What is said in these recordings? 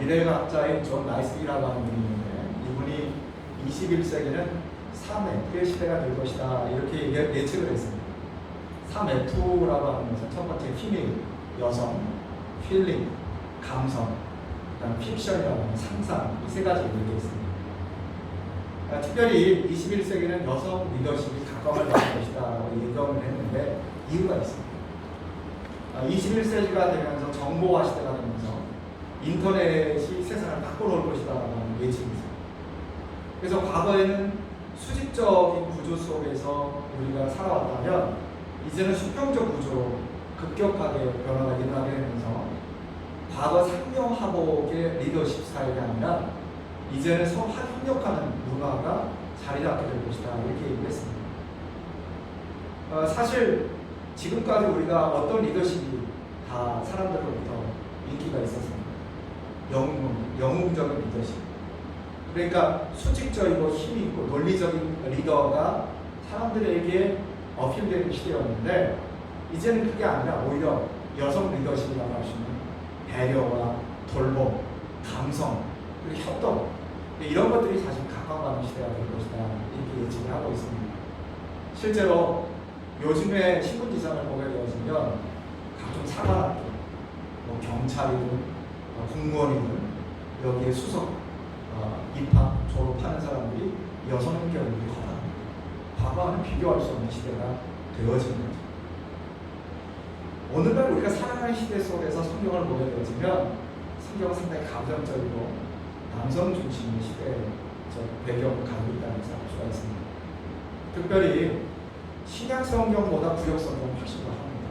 미래학자인 존 나이스비라고 하는 분이 있는데 이분이 21세기는 3F의 시대가 될 것이다 이렇게 예- 예측을 했습니다. 3F라고 하는 것은 첫 번째 피메일, 여성, 필링, 감성, 그다음 픽션이라고 하는 상상 이 세 가지 얘기가 있습니다. 아, 특별히 21세기는 여성 리더십이 각광을 받을 것이다라고 예견을 했는데 이유가 있습니다. 아, 21세기가 되면서 정보화 시대가 인터넷이 세상을 바꿔놓을 것이다라는 예측이 있습니다. 그래서 과거에는 수직적인 구조 속에서 우리가 살아왔다면 이제는 수평적 구조로 급격하게 변화가 일어나게 되면서 과거 상명하복의 리더십 스타일이 아니라 이제는 서로 협력하는 문화가 자리 잡게 될 것이다 이렇게 얘기를 했습니다. 어, 사실 지금까지 우리가 어떤 리더십이 다 사람들로부터 인기가 있었습니다. 영웅, 영웅적인 리더십. 그러니까 수직적이고 힘이 있고 논리적인 리더가 사람들에게 어필되는 시대였는데 이제는 그게 아니라 오히려 여성 리더십이라고 할 수 있는 배려와 돌봄, 감성, 그리고 협동 이런 것들이 사실 각광받는 시대가 될 것이다 이렇게 예측을 하고 있습니다. 실제로 요즘에 신문 기사를 보게 되어지면 각종 사관학교, 뭐 경찰이든 어, 공무원이든 여기에 수석, 어, 입학, 졸업하는 사람들이 경우가 커다. 과거와는 비교할 수 없는 시대가 되어진 거죠. 오늘날 우리가 살아가는 시대 속에서 성경을 보게 되어지면 성경은 상당히 감정적이고 남성 중심의 시대의 저 배경을 가지고 있다는 것을 알 수가 있습니다. 특별히 신약 성경보다 구약 성경은 훨씬 더 합니다.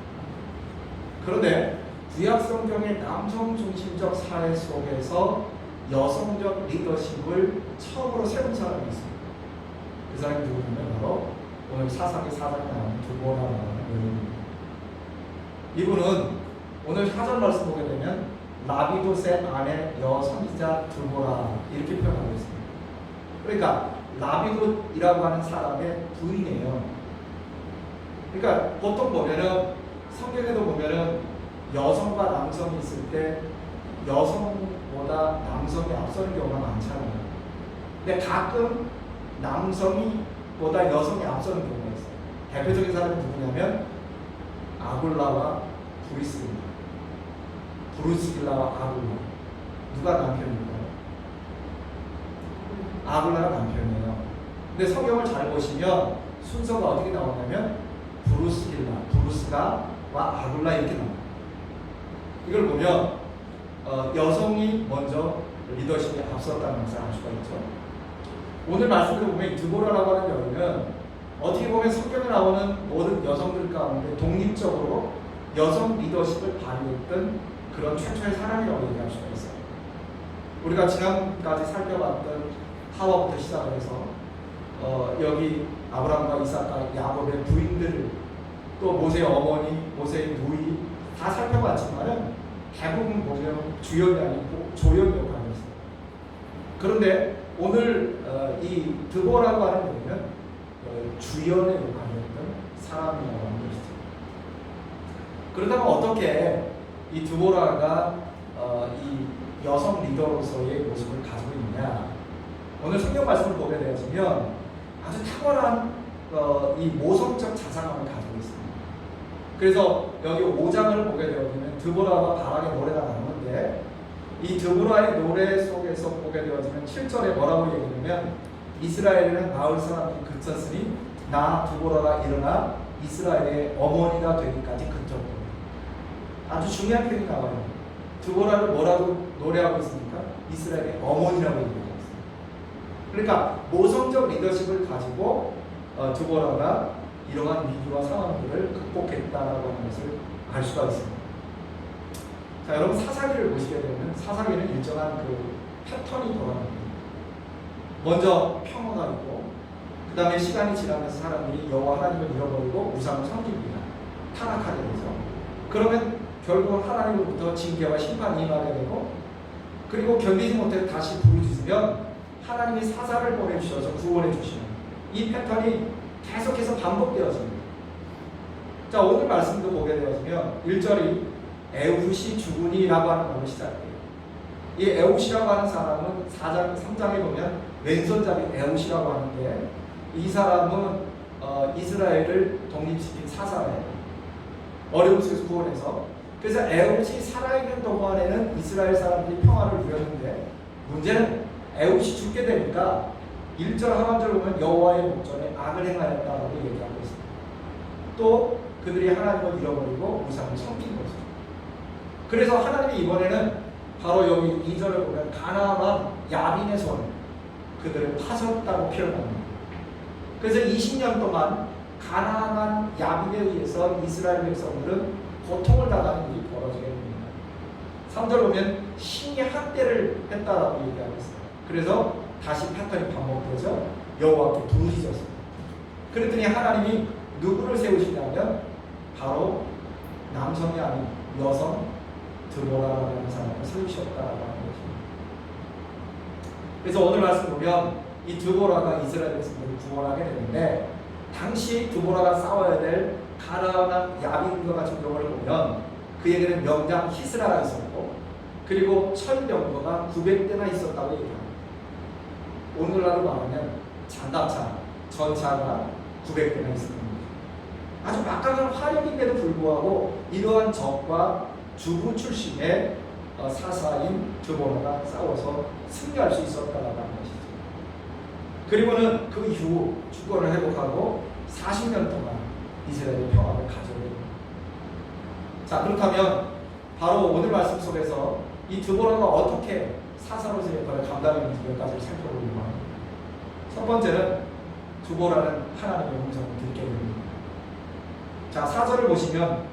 그런데 구약 성경의 남성 중심적 사회 속에서 여성적 리더십을 처음으로 세운 사람이 있습니다. 그 사람이 누구냐면 바로 오늘 사사기 사장에 나오는 두보라라는 여인입니다. 이분은 오늘 사절 말씀 보게 되면 라비도셋 안에 여성이자 두보라 이렇게 표현하고 있습니다. 그러니까 라비도이라고 하는 사람의 부인이에요. 그러니까 보통 보면은 성경에도 보면은 여성과 남성이 있을 때 여성보다 남성이 앞서는 경우가 많잖아요. 근데 가끔 남성이 보다 여성이 앞서는 경우가 있어요. 대표적인 사람이 누구냐면 아굴라와 브리스입니다. 브루스길라와 아굴라. 누가 남편일까요? 아굴라가 남편이에요. 근데 성경을 잘 보시면 순서가 어떻게 나오냐면 브루스길라, 브루스가 와 아굴라 이렇게 나와요. 이걸 보면 어, 여성이 먼저 리더십에 앞섰다는 것을 알 수가 있죠. 오늘 말씀을 보면 이 드보라라고 하는 여인은 어떻게 보면 성경에 나오는 모든 여성들 가운데 독립적으로 여성 리더십을 발휘했던 그런 최초의 사람이라고 얘기할 수가 있어요. 우리가 지난까지 살펴봤던 하와부터 시작을 해서 어, 여기 아브라함과 이삭과 야곱의 부인들 또 모세의 어머니, 모세의 누이 다 살펴봤지만은 대부분 보면 주역이 아니고 조역 역할을 했어요. 그런데 오늘 어, 이 드보라고 하는 여인은 어, 주연의 역할을 했던 사람이라고 하는 것이죠. 그렇다면 어떻게 이 드보라가 어, 이 여성 리더로서의 모습을 가지고 있느냐? 오늘 성경 말씀을 보게 되어지면 아주 탁월한 어, 이 모성적 자상함을 가지고 있습니다. 그래서 여기 5장을 보게 되어지면 드보라와 바락의 노래가 나오는데 이 드보라의 노래 속에서 보게 되어지면 7절에 뭐라고 얘기하냐면 이스라엘에는 마을 사람들이 그쳤으니 나 드보라가 일어나 이스라엘의 어머니가 되기까지 그쳤다. 아주 중요한 표현이 나와요. 드보라를 뭐라고 노래하고 있습니까? 이스라엘의 어머니라고 얘기하고 있습니다. 그러니까 모성적 리더십을 가지고 어, 드보라가 이러한 위기와 상황들을 극복했다라고 하는 것을 알 수가 있습니다. 자, 여러분 사사기를 보시게 되면 사사기는 일정한 그 패턴이 돌아갑니다. 먼저 평화가 있고 그 다음에 시간이 지나면서 사람들이 여호와 하나님을 잃어버리고 우상을 섬깁니다. 타락하게 되죠. 그러면 결국 하나님으로부터 징계와 심판이 임하게 되고 그리고 견디지 못해 다시 부르짖으면 하나님이 사사를 보내주셔서 구원해 주시는 이 패턴이 계속해서 반복되어집니다. 자 오늘 말씀도 보게 되어지면 1절이 에우시 주군이라고 하는 말로 시작해요. 이 에웃이라고 하는 사람은 4장, 3장에 보면 왼손잡이 에웃이라고 하는데 이 사람은 어, 이스라엘을 독립시킨 사사예요. 어려움 속에서 구원해서. 그래서 에웃이 살아있는 동안에는 이스라엘 사람들이 평화를 누렸는데 문제는 에웃이 죽게 되니까 1절 하반절 보면 여호와의 목전에 악을 행하였다라고 얘기하고 있습니다. 또 그들이 하나님을 잃어버리고 우상을 섬긴 거죠. 그래서 하나님이 이번에는 바로 여기 2절을 보면 가나안 야빈의 손 그들을 파셨다고 표현합니다. 그래서 20년 동안 가나안 야빈에 의해서 이스라엘 백성들은 고통을 당하는 일이 벌어지게 됩니다. 3절 보면 신이 학대를 했다라고 얘기하고 있어요. 그래서 다시 패턴이 반복되죠. 여호와께 부르짖었습니다. 그랬더니 하나님이 누구를 세우시냐면 바로 남성이 아닌 여성 드보라라는 사람을 세우셨다라고 하는 것입니다. 그래서 오늘 말씀 보면 이 드보라가 이스라엘 백성들을 구원하게 되는데 당시 드보라가 싸워야 될 가나안 야빈과 같은 경우를 보면 그에게는 명장 히스라가 있었고 그리고 철병거가 900대나 있었다고 얘기합니다. 오늘날로 말하면 장갑차, 전차가 900대나 있습니다. 아주 막강한 화력인데도 불구하고 이러한 적과 주부 출신의 어, 사사인 드보라가 싸워서 승리할 수 있었다라고 하는 것이죠. 그리고는 그 이후 주권을 회복하고 40년 동안 이스라엘의 평화를 가져오게. 자 그렇다면 바로 오늘 말씀 속에서 이 드보라가 어떻게 사사로서의 역할을 감당했는지 몇 가지를 살펴보려고 합니다. 첫 번째는 드보라는 하나님의 음성을 듣게 됩니다. 자, 사절을 보시면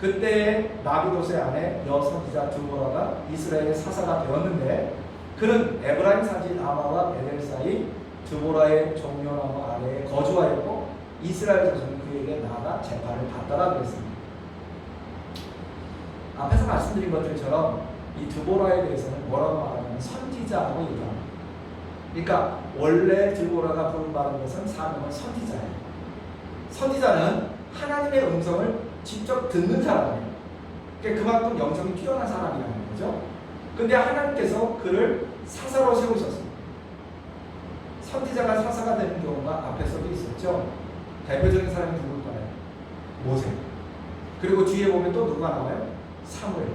그때 나비도스의 아내 여선지자 드보라가 이스라엘의 사사가 되었는데 그는 에브라임 산지 아마와 베델 사이 드보라의 종려나무 아래에 거주하였고 이스라엘 자손은 그에게 나아가 재판을 받다라 그랬습니다. 앞에서 말씀드린 것들처럼 이 드보라에 대해서는 뭐라고 말하냐면 선지자라고 얘기합니다. 그러니까 원래 드보라가 부름받은 것은 사명은 선지자예요. 선지자는 하나님의 음성을 직접 듣는 사람이에요. 그러니까 그만큼 영성이 뛰어난 사람이라는 거죠. 근데 하나님께서 그를 사사로 세우셨습니다. 선지자가 사사가 되는 경우가 앞에서도 있었죠. 대표적인 사람이 누굴까요? 모세. 그리고 뒤에 보면 또 누가 나와요? 사무엘.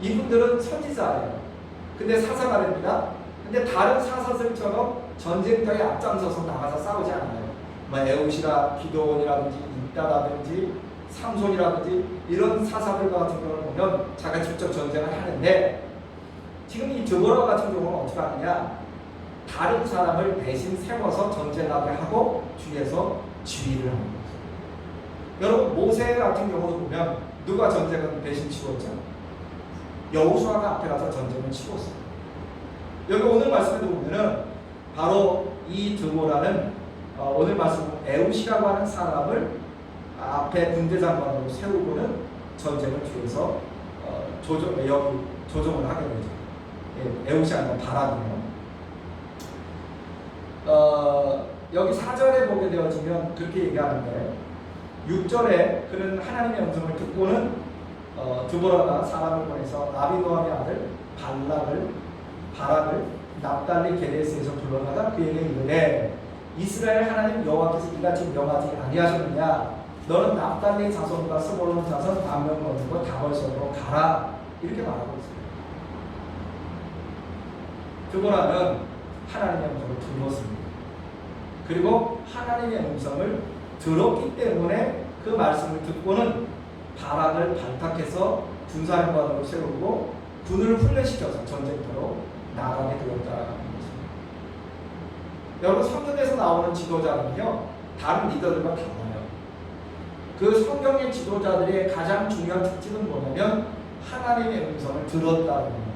이분들은 선지자예요. 근데 사사가 됩니다. 근데 다른 사사들처럼 전쟁터에 앞장서서 나가서 싸우지 않아요. 뭐 에웃이라 기도원이라든지 입다라든지 삼손이라든지 이런 사사들 같은 경우를 보면 자기가 직접 전쟁을 하는데 지금 이 드보라 같은 경우는 어떻게 하느냐 다른 사람을 대신 세워서 전쟁하게 하고 뒤에서 지휘를 하는 거죠. 여러분 모세 같은 경우도 보면 누가 전쟁을 대신 치웠죠? 여호수아가 앞에 가서 전쟁을 치웠어요. 여기 오늘 말씀에도 보면은 바로 이 드보라는 어, 오늘 말씀 에웃이라고 하는 사람을 앞에 군대장관으로 세우고는 전쟁을 뒤에서 어, 조정 여기 조정을 하게 되죠. 예, 에웃이 아니라 바람이에요. 어, 여기 4절에 보게 되어지면 그렇게 얘기하는데 6절에 그는 하나님의 음성을 듣고는 어, 드보라가 사람을 보내서 아비노함의 아들 발락을 바락을 납달리 게데스에서 불러다가 그에게 이르되 이스라엘 하나님 여호와께서 이같이 명하지 아니하셨느냐 너는 납달리 자손과 스볼론 자손 반명 거두고 다벌성으로 가라 이렇게 말하고 있어요. 드보라는 하나님의 음성을 들었습니다. 그리고 하나님의 음성을 들었기 때문에 그 말씀을 듣고는 바락을 발탁해서 군사령관으로 세우고 군을 훈련시켜서 전쟁터로 나가게 되었다는 것입니다. 여러분 성경에서 나오는 지도자는요 다른 리더들과 달라요. 그 성경의 지도자들의 가장 중요한 특징은 뭐냐면 하나님의 음성을 들었다는 겁니다.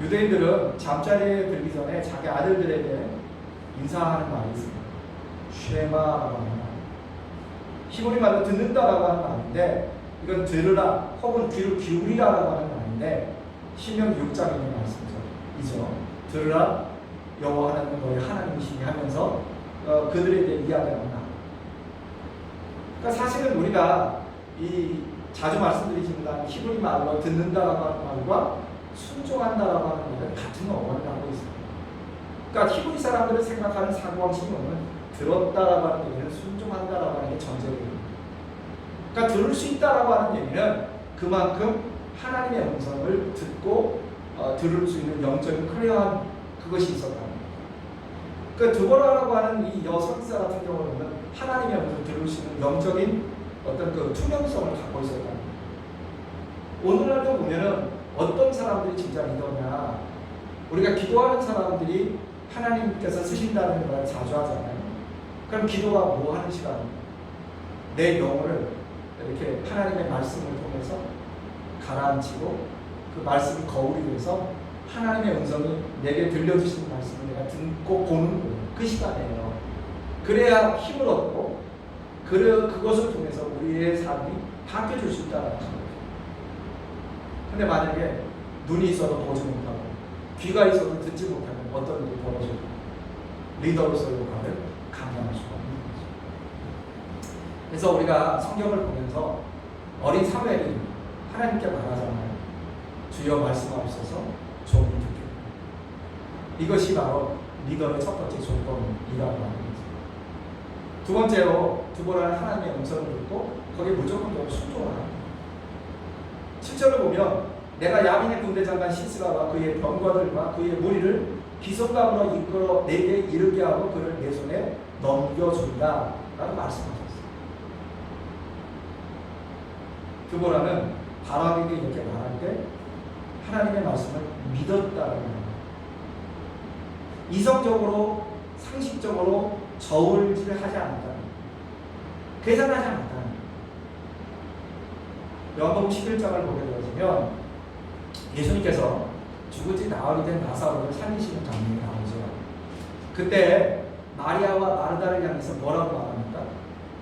유대인들은 잠자리에 들기 전에 자기 아들들에게 인사하는 말이 있습니다. 쉐마라고 하는 말. 히브리 말로 듣는다라고 하는 말인데 이건 들으라 혹은 귀를 기울이라라고 하는 말인데 신명 6장에 있는 말씀이죠. 이죠. 들으라 여호와 하나님은 너희 하나님이시니 하면서 어, 그들에게 이야기합니다. 그러니까 사실은 우리가 이 자주 말씀드리지만 히브리 말로 듣는다라고 하는 말과 순종한다라고 하는 말은 같은 어원을 갖고 있습니다. 그러니까 히브리 사람들을 생각하는 사고방식이 들었다라고 하는 얘기는 순종한다라고 하는 게 전제입니다. 그러니까 들을 수 있다라고 하는 얘기는 그만큼 하나님의 음성을 듣고 어, 들을 수 있는 영적인 클리어한 그것이 있었다. 그 두보라라고 하는 이 여성사 같은 경우는 하나님의 음성을 들을 수 있는 영적인 어떤 그 투명성을 갖고 있었다. 오늘날도 보면은 어떤 사람들이 진짜 리더냐 우리가 기도하는 사람들이 하나님께서 쓰신다는 말을 자주 하잖아요. 그럼 기도가 뭐 하는 시간입니까? 내 영혼을 이렇게 하나님의 말씀을 통해서 가라앉히고 그 말씀이 거울이 돼서 하나님의 음성이 내게 들려주시는 말씀을 내가 듣고 보는 거예요. 그 시간이에요. 그래야 힘을 얻고 그래, 그것을 통해서 우리의 삶이 바뀌어질 수 있다는 거죠. 근데 만약에 눈이 있어도 보지 못하고 귀가 있어도 듣지 못하면 어떤 일이 벌어질까? 리더로서의 역할을 감당할 수가. 그래서 우리가 성경을 보면서 어린 사무엘이 하나님께 말하잖아요. 주여 말씀하옵소서 종이 듣게. 이것이 바로 리더의 첫 번째 조건이라고 하는 거죠. 두 번째로 두보라는 하나님의 음성을 듣고 거기에 무조건적으로 합니다. 7절을 보면 내가 야민의 군대장관 시스라와 그의 병거들과 그의 무리를 기성감으로 이끌어 내게 이르게 하고 그를 내 손에 넘겨준다 라고 말씀하셨어요. 두보라는 바람에게 이렇게 말할 때 하나님의 말씀을 믿었다는 겁니다. 이성적으로 상식적으로 저울질을 하지 않았다. 계산하지 않았다. 요한복음 11장을 보게 되어지면 예수님께서 죽을지 나흘이 된 나사로를 살리시는 장면이 나오죠. 그때 마리아와 마르다를 향해서 뭐라고 말합니까?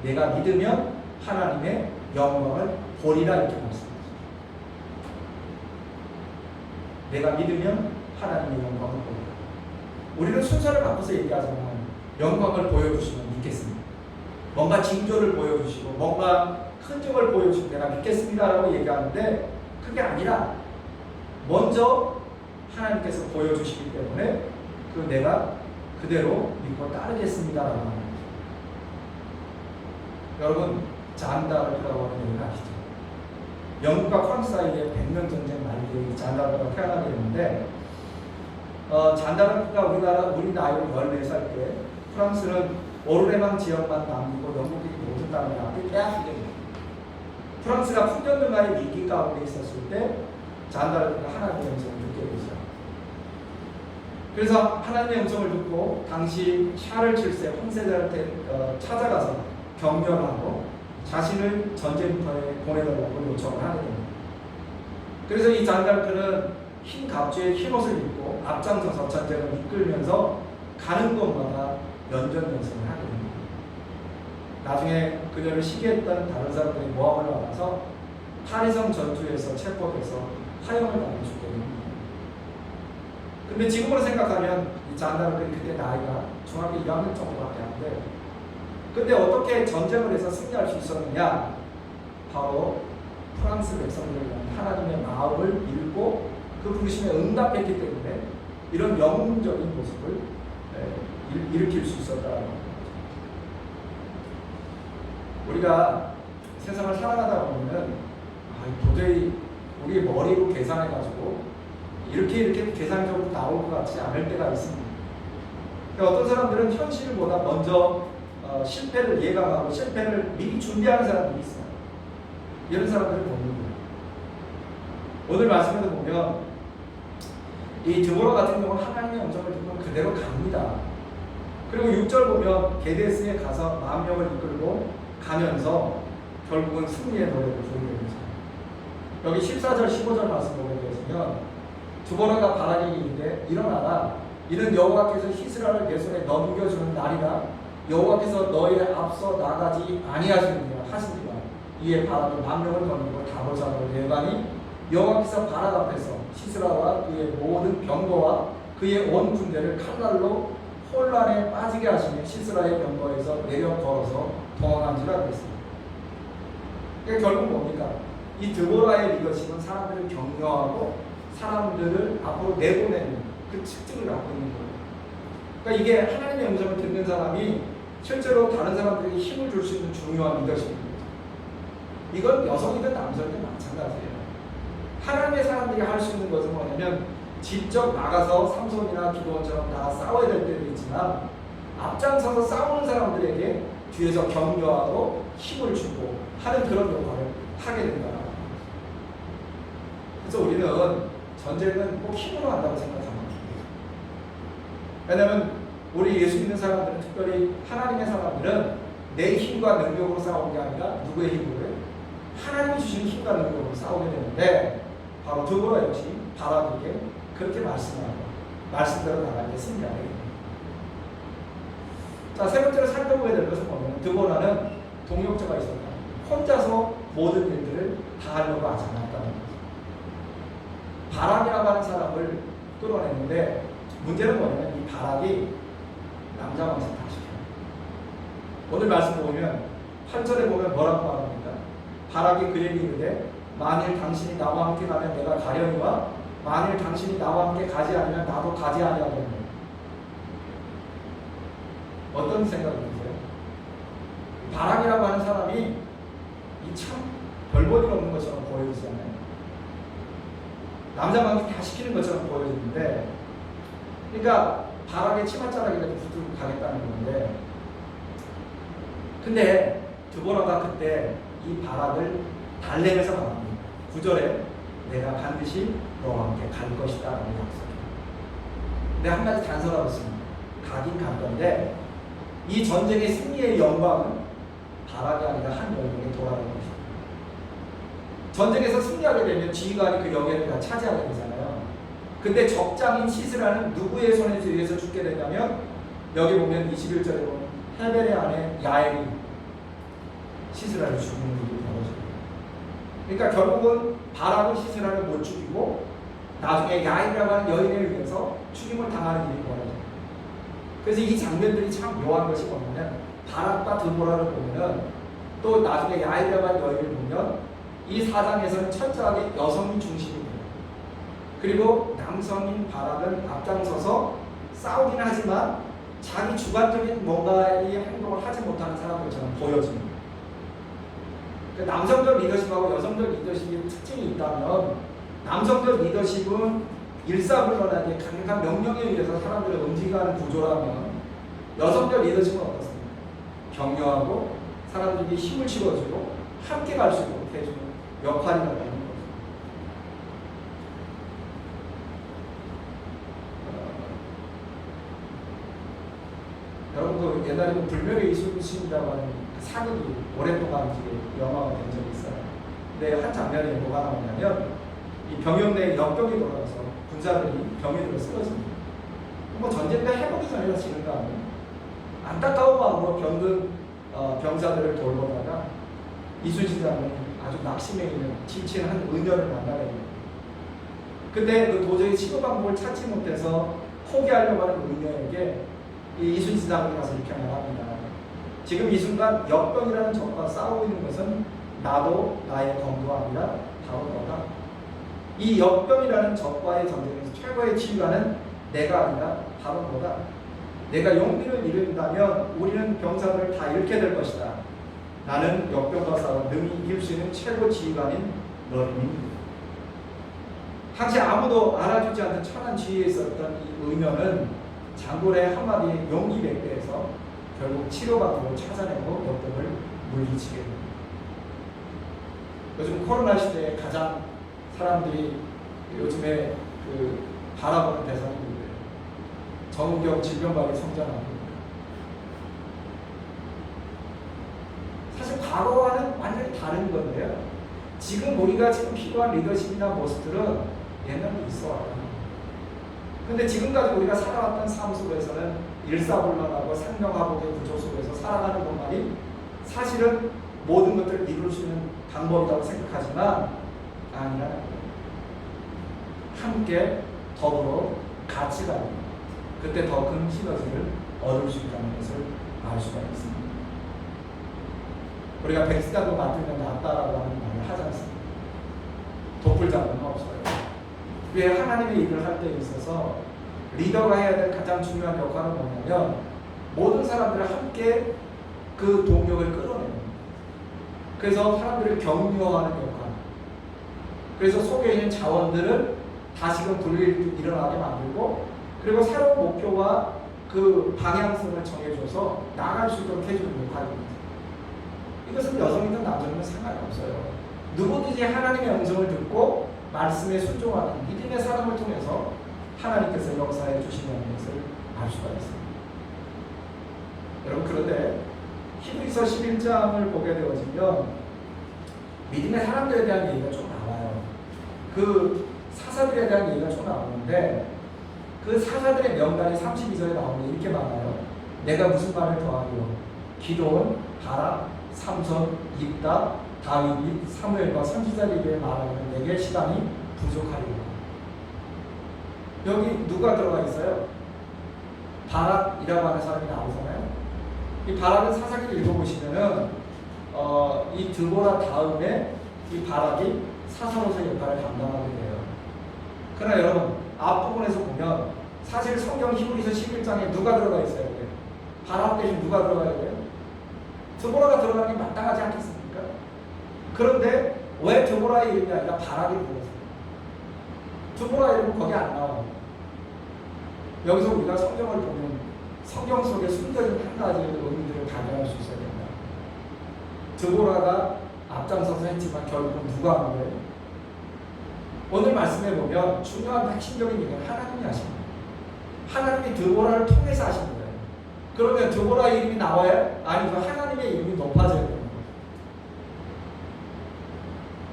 내가 믿으면 하나님의 영광을 보리라 이렇게 말씀하죠. 내가 믿으면 하나님의 영광을 보리라. 우리는 순서를 바꿔서 얘기하자면 영광을 보여주시면 믿겠습니다. 뭔가 징조를 보여주시고 뭔가 흔적을 보여주시고 내가 믿겠습니다라고 얘기하는데 그게 아니라 먼저 하나님께서 보여주시기 때문에 그 내가 그대로 믿고 따르겠습니다라고 하는 거죠. 여러분 잔다르크라고 하는 얘기를 아시죠? 영국과 프랑스 사이에 백년 전쟁 말기에 잔다르크가 태어나게 됐는데 어, 잔다르크가 우리나라 우리 나이로 14살 때 프랑스는 오르레망 지역만 남기고 영국이 모든 땅을 앞에 빼앗기게 됩니다. 프랑스가 풍년등화의 위기 가운데 있었을 때 잔다르크가 하나님의 음성을 듣게 되죠. 그래서 하나님의 음성을 듣고 당시 샤를 7세 황세자한테 어, 찾아가서 격려하고 자신을 전쟁터에 보내달라고 요청을 하게 됩니다. 그래서 이 잔다르크는 흰 갑주에 흰 옷을 입고 앞장서서 전쟁을 이끌면서 가는 곳마다 연전연승을 하게 됩니다. 나중에 그녀를 시기했던 다른 사람들이 모함을 받아서 파리성 전투에서 체포돼서 사형을 받고 죽게 됩니다. 근데 지금으로 생각하면 이 잔다르크는 그때 나이가 중학교 2학년 정도밖에 안 돼요. 근데 어떻게 전쟁을 해서 승리할 수 있었느냐? 바로 프랑스 백성들을 위한 하나님의 마음을 읽고 그 부르심에 응답했기 때문에 이런 영웅적인 모습을 예, 일- 일으킬 수 있었다는 거죠. 우리가 세상을 살아가다 보면은 아, 도저히 우리 머리로 계산해가지고 이렇게 이렇게 계산적으로 나올 것 같지 않을 때가 있습니다. 그러니까 어떤 사람들은 현실보다 먼저 어, 실패를 예감하고 실패를 미리 준비하는 사람들이 있어요. 이런 사람들을 보는 거예요. 오늘 말씀에도 보면 이 드보라 같은 경우는 하나님의 음성을 듣고 그대로 갑니다. 그리고 6절 보면 게데스에 가서 만 명을 이끌고 가면서 결국은 승리의 노래를 부르게 되죠. 여기 14절, 15절 말씀 보게 되시면 두보라가 바라기 이르되 일어나라 이는 여호와께서 히스라를 내 손에 넘겨주는 날이라 여호와께서 너희 앞서 나가지 아니하시느니라 하시니라 이에 바라도 만 명을 던지고 잡으러 내방이 여호와께서 바락 앞에서 시스라와 그의 모든 병거와 그의 온 군대를 칼날로 혼란에 빠지게 하시며 시스라의 병거에서 내려 걸어서 도망한지라 그랬습니다. 그러니까 결국 뭡니까? 이 드보라의 리더십은 사람들을 격려하고 사람들을 앞으로 내보내는 그 특징을 갖고 있는 거예요. 그러니까 이게 하나님의 음성을 듣는 사람이 실제로 다른 사람들에게 힘을 줄 수 있는 중요한 리더십입니다. 이건 여성이든 남성이든 마찬가지예요. 하나님의 사람들이 할 수 있는 것은 뭐냐면 직접 나가서 삼손이나 기도원처럼 나가 싸워야 될 때도 있지만 앞장서서 싸우는 사람들에게 뒤에서 격려하고 힘을 주고 하는 그런 역할을 하게 된다. 그래서 우리는 전쟁은 꼭 힘으로 한다고 생각합니다. 왜냐하면 우리 예수 믿는 사람들은 특별히 하나님의 사람들은 내 힘과 능력으로 싸우는 게 아니라 누구의 힘으로 요 하나님이 주신 힘과 능력으로 싸우게 되는데 바로 드보라 역시 바라에게 그렇게 말씀하고 말씀대로 승리하게 됩니다. 자, 세 번째로 살펴보게 될 것은 뭐냐면 드보라는 동역자가 있었다. 혼자서 모든 일들을 다 하려고 하지 않았다는 거죠. 바람이라고 하는 사람을 끌어냈는데 문제는 뭐냐면 이 바락이 남자 왕실 다 시켜요. 오늘 말씀 보면 8절에 보면 뭐라고 말합니까? 바락이 그에게 이르되 만일 당신이 나와 함께 가면 내가 가려니와 만일 당신이 나와 함께 가지 않으면 나도 가지 아니하겠네. 어떤 생각이 드세요? 바락이라고 하는 사람이 이참 별볼일 없는 것처럼 보여지잖아요. 남자 왕이 다 시키는 것처럼 보여지는데, 그러니까 바락의 치맛자락이라도 붙들고 가겠다는 건데, 근데 드보라가 그때 이 바락을 달래면서 말합니다. 9절에 내가 반드시 너와 함께 갈 것이다 라고 약속해요. 근데 한 가지 단서라고 있습니다. 가긴 갈 건데 이 전쟁의 승리의 영광은 바락이 아니라 한 영역에 돌아가는 것입니다. 전쟁에서 승리하게 되면 지휘관이 그 영역을 다 차지하게 되잖아요. 근데 적장인 시스라는 누구의 손에 의해서 죽게 되냐면 여기 보면 21절에 보면 헤벨의 아내 야엘이 시스라를 죽이는 일이 벌어져요. 그러니까 결국은 바락은 시스라를 못 죽이고 나중에 야엘이라고 하는 여인에 의해서 죽임을 당하는 일이 벌어져요. 그래서 이 장면들이 참 묘한 것이 뭐냐면 바락과 드보라를 보면은 또 나중에 야엘이라고 하는 여인을 보면 이 사장에서는 철저하게 여성이 중심이. 그리고 남성인 바락은 앞장서서 싸우긴 하지만 자기 주관적인 뭔가의 행동을 하지 못하는 사람들처럼 보여집니다. 그 남성적 리더십하고 여성적 리더십의 특징이 있다면 남성적 리더십은 일사불란하게 강력한 명령에 의해서 사람들을 움직이는 구조라면 여성적 리더십은 어떻습니까? 격려하고 사람들에게 힘을 실어주고 함께 갈 수 있도록 해주는 거죠. 어, 여러분도 옛날에 그 불멸의 이순신이라고 하는 그 사극이 오랫동안 이제 영화가 된 적이 있어요. 근데 한 장면에 뭐가 나오냐면 이 병영 내에 역병이 돌아가서 군사들이 병인으로 쓰러집니다. 뭐 전쟁 때 해보기 전이라 지는 거 아니에요. 안타까운 마음으로 병든 어, 병사들을 돌보다가 이순신장은 아주 낙심해 있는 지친 한 의녀를 만나게 됩니다. 근데 그 도저히 치료 방법을 찾지 못해서 포기하려고 하는 의녀에게 이 이순신장이 가서 이렇게 말합니다. 지금 이 순간 역병이라는 적과 싸우고 있는 것은 나도 나의 검도 아니라 바로 너다. 이 역병이라는 적과의 전쟁에서 최고의 지휘관은 내가 아니라 바로 너다. 내가 용기를 잃는다면 우리는 병사들을 다 잃게 될 것이다. 나는 역병과 싸워 능히 이길 수 있는 최고 지휘관인 너니. 당시 아무도 알아주지 않던 천한 지위에 있었던 이 의면은 장군의 한마디에 용기 백배에서 결국 치료 방법을 찾아내고 역병을 물리치게 됩니다. 요즘 코로나 시대에 가장 사람들이 요즘에 그 바라보는 대상이 누구예요? 정경 질병관리 성장하고 사실 과거와는 완전히 다른 건데요. 지금 우리가 지금 필요한 리더십이나 모습들은 옛날에 있어와요. 근데 지금까지 우리가 살아왔던 삶 속에서는 일사불란하고 생명화복의 구조 속에서 살아가는 것만이 사실은 모든 것들을 이룰 수 있는 방법이라고 생각하지만 거예요. 함께 더불어 같이 가는 것. 그때 더 큰 시너지를 얻을 수 있다는 것을 알 수가 있습니다. 우리가 백스단도 만들면 낫다라고 하는 말을 하지 않습니다. 도플 자문은 없어요. 왜 하나님의 일을 할 때 있어서 리더가 해야 될 가장 중요한 역할은 뭐냐면 모든 사람들을 함께 그 동력을 끌어내는 겁니다. 그래서 사람들을 격려하는 역할. 그래서 속에 있는 자원들을 다시금 분리 일어나게 만들고 그리고 새로운 목표와 그 방향성을 정해줘서 나아갈 수 있도록 해주는 역할입니다. 이것은 여성이든 남성이든 상관이 없어요. 누구든지 하나님의 음성을 듣고 말씀에 순종하는 믿음의 사람을 통해서 하나님께서 역사해 주신다는 것을 알 수가 있습니다. 여러분 그런데 히브리서 11장을 보게 되어지면 믿음의 사람들에 대한 얘기가 좀 나와요. 그 사사들에 대한 얘기가 좀 나오는데 그 사사들의 명단이 32절에 나오는데 이렇게 말해요. 내가 무슨 말을 더하리요? 기도원, 바락, 삼손, 입다, 다윗, 사무엘과 선지자들에게 말하면 내게 시간이 부족하리라. 여기 누가 들어가 있어요? 바락이라고 하는 사람이 나오잖아요. 이 바락은 사사기를 읽어보시면은 어, 이 드보라 다음에 이 바락이 사사로서 역할을 감당하게 돼요. 그러나 여러분 앞부분에서 보면 사실 성경 히브리서 11장에 누가 들어가 있어요? 바락 대신 누가 들어가야 돼요? 드보라가 들어가는 게 마땅하지 않겠습니까? 그런데 왜 드보라의 이름이 아니라 바락이 들어갔어요? 드보라 이름은 거기 안 나와요. 여기서 우리가 성경을 보면 성경 속에 숨겨진 한 가지 의미들을 발견할 수 있어야 된다. 드보라가 앞장서서 했지만 결국은 누가 한 거예요? 오늘 말씀해 보면 중요한 핵심적인 얘기는 하나님이 하신 거예요. 하나님이 드보라를 통해서 하신 거예요. 그러면 드보라 이름이 나와요? 아니죠. 하나님의 이름이 거예요.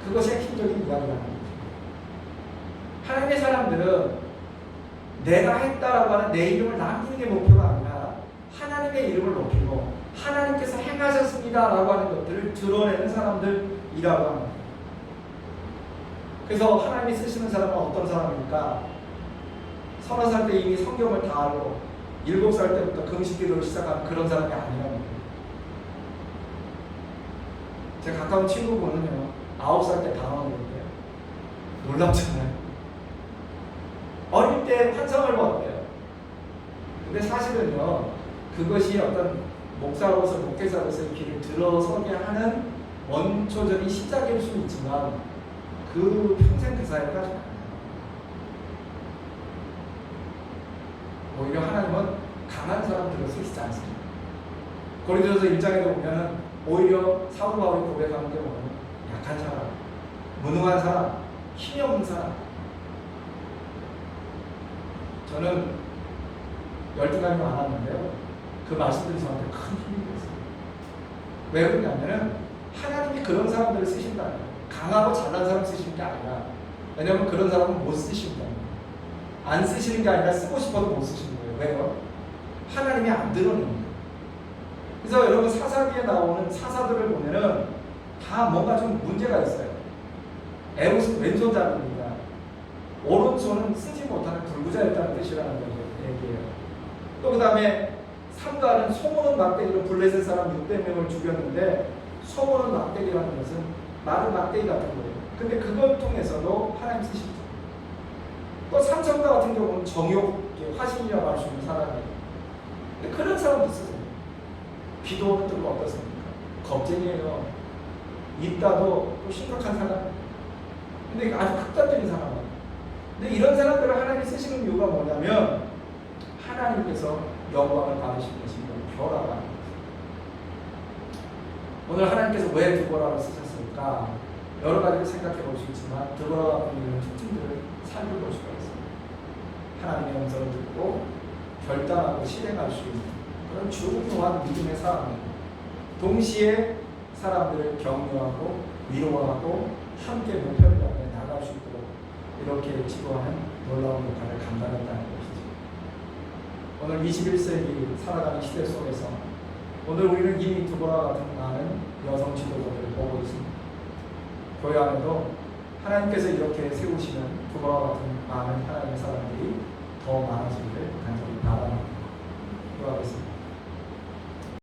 그것이 핵심적인 이야기라는 거죠. 하나님의 사람들은 내가 했다라고 하는 내 이름을 남기는 게 목표가 아니라 하나님의 이름을 높이고 하나님께서 행하셨습니다라고 하는 것들을 드러내는 사람들이라고 합니다. 그래서 하나님이 쓰시는 사람은 어떤 사람입니까? 서너 살 때 이미 성경을 다 알고 일곱 살 때부터 금식 기도를 시작한 그런 사람이 아니라는 거예요. 제 가까운 친구분은요, 아홉 살 때 방황했는데요. 놀랍잖아요. 어릴 때 환상을 보았대요. 근데 사실은요, 그것이 어떤 목사로서, 목회자로서의 길을 들어서게 하는 원초적인 시작일 수 있지만, 그 평생 그 사이를 가지. 오히려 하나님은 강한 사람들을 쓰시지 않습니다. 고린도서 1장에도 보면 오히려 사도 바울이 고백하는 게 뭐냐면 약한 사람, 무능한 사람, 힘이 없는 사람. 저는 열등감이 많았는데요. 그 말씀들이 저한테 큰 힘이 됐어요. 왜 그러냐면은 하나님이 그런 사람들을 거예요. 강하고 잘난 사람 쓰시는 게 아니라 왜냐하면 그런 사람은 못 쓰신다. 안 쓰시는 게 아니라 쓰고 싶어도 못 쓰시는 거예요. 왜요? 하나님이 안 드러내는 거예요. 그래서 여러분 사사기에 나오는 사사들을 보면은 다 뭔가 좀 문제가 있어요. 에우스 왼손잡이입니다. 오른손은 쓰지 못하는 불구자였다는 뜻이라는 거죠. 얘기예요. 또 그 다음에 삼가는 소모는 막대기로 블레셋 사람 600명을 죽였는데 소모는 막대기라는 것은 마른 막대기 같은 거예요. 근데 그걸 통해서도 하나님 쓰십니다. 또 삼성가 같은 경우는 정욕, 화신이라고 할 수 있는 사람이에요. 그런 사람도 쓰세요. 비도는 또 어떻습니까? 겁쟁이에요. 있다도 또 심각한 사람. 근데 아주 극단적인 사람. 근데 이런 사람들을 하나님이 쓰시는 이유가 뭐냐면 하나님께서 영광을 받으실 것입니다. 결하다. 오늘 하나님께서 왜 드보라를 쓰셨을까? 여러 가지를 생각해 볼 수 있지만 드보라가 있는 특징들을 살펴볼 수가 있습니다. 하나님의 음성을 듣고 결단하고 실행할 수 있는 그런 중요한 믿음의 사람입니다. 동시에 사람들을 격려하고 위로하고 함께 목표를 향해 나갈 수 있도록 이렇게 지도하는 놀라운 역할을 감당했다는 것이죠. 오늘 21세기 살아가는 시대 속에서 오늘 우리는 이미 두보라 같은 많은 여성 지도자들을 보고 있습니다. 교회 안에도 하나님께서 이렇게 세우시는 두보라 같은 많은 하나님의 사람들이 더 많아지기를 간절히 바랍니다. 기도하겠습니다.